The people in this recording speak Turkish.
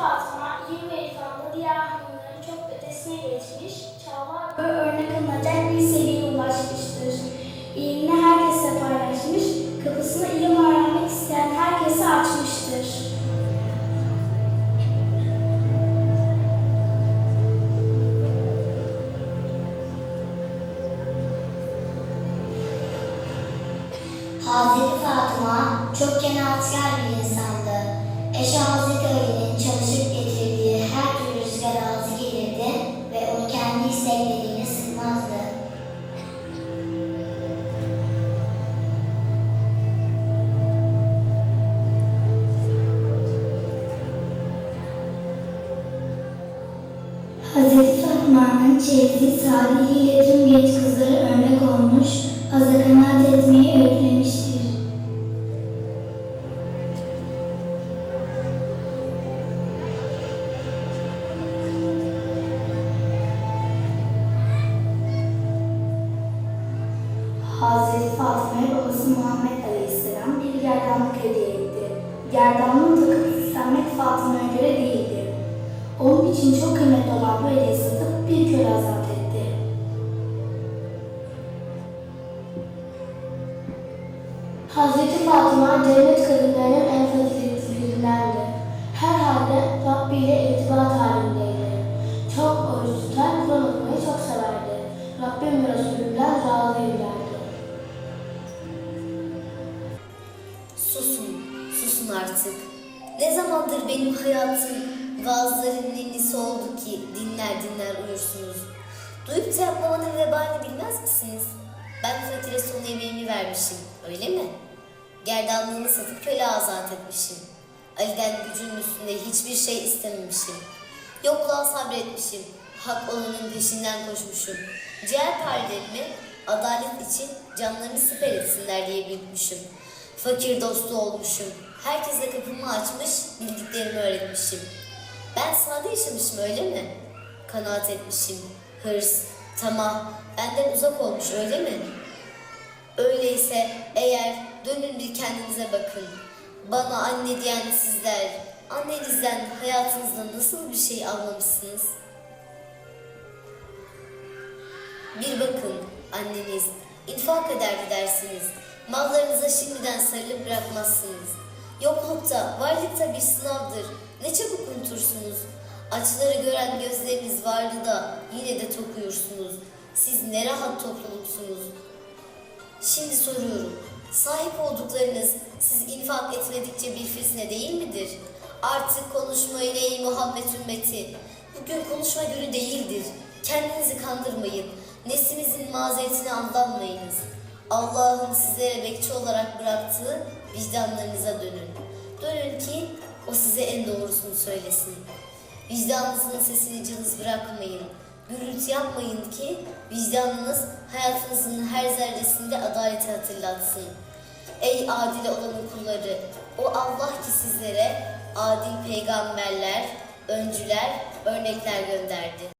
Fatıma, iyi ve irfanlı diğer hanımların çok ötesine geçmiş, çağlar boyu örnek alınacak bir seviyeye ulaşmıştır. İlmini herkese paylaşmış, kapısını ilim öğrenmek isteyen herkese açmıştır. Hazreti Fatıma çok cenazkar bir insandı. Eşi Hazreti Ali'nin çalışıp getirdiği her türlü rüzgar razı gelirdi ve onu kendi isteklerine sıkmazdı. Hazreti Fatma'nın çeyizi saadetiyle tüm genç kızlara örnek olmuş, Hazreti Fatma'ya babası Muhammed Aleyhisselam bir gerdanlık hediye etti. Gerdanlığı takıp süslenmek Fatma'ya göre değildi. Onun için çok kıymetli olan bu hediyeyi satıp bir köle azat etti. Hazreti Fatıma cennet kadınlarının en faziletlilerindendi. Herhalde Rabbi ile irtibat halindeydi. Çok oruç tutar, Kur'an okumayı çok severdi. Rabbim ve Resulünden razıyım artık. Ne zamandır benim hayatım vaazların ninnisi oldu ki dinler dinler uyursunuz. Duyup da yapmamanın vebalini bilmez misiniz? Ben fakire son yemeğimi vermişim, öyle mi? Gerdanlığını satıp köle azat etmişim. Ali'den gücünün üstünde hiçbir şey istememişim. Yokluğa sabretmişim. Hak olanın peşinden koşmuşum. Ciğerperlerimi adalet için canlarını siper etsinler diye büyütmüşüm. Fakir dostu olmuşum. Herkese kapımı açmış, bildiklerimi öğretmişim. Ben sade yaşamışım öyle mi? Kanaat etmişim. Hırs, tamah benden uzak olmuş öyle mi? Öyleyse eğer dönün bir kendinize bakın. Bana anne diyen sizler, annenizden hayatınızda nasıl bir şey almamışsınız? Bir bakın anneniz infak ederdi dersiniz. Mallarınıza şimdiden sarılıp bırakmazsınız. Yoklukta, varlıkta bir sınavdır. Ne çabuk unutursunuz. Açları gören gözleriniz vardı da yine de tok uyursunuz. Siz ne rahat topluluksunuz. Şimdi soruyorum. Sahip olduklarınız siz infak etmedikçe bir fitne değil midir? Artık konuşmayın ey Muhammed ümmeti. Bugün konuşma günü değildir. Kendinizi kandırmayın. Neslinizin mazeretine aldanmayınız. Allah'ın sizlere bekçi olarak bıraktığı vicdanlarınıza dönün. Dönün ki o size en doğrusunu söylesin. Vicdanınızın sesini cılız bırakmayın. Gürültü yapmayın ki vicdanınız hayatınızın her zerresinde adaleti hatırlatsın. Ey adil olanın kulları, o Allah ki sizlere adil peygamberler, öncüler, örnekler gönderdi.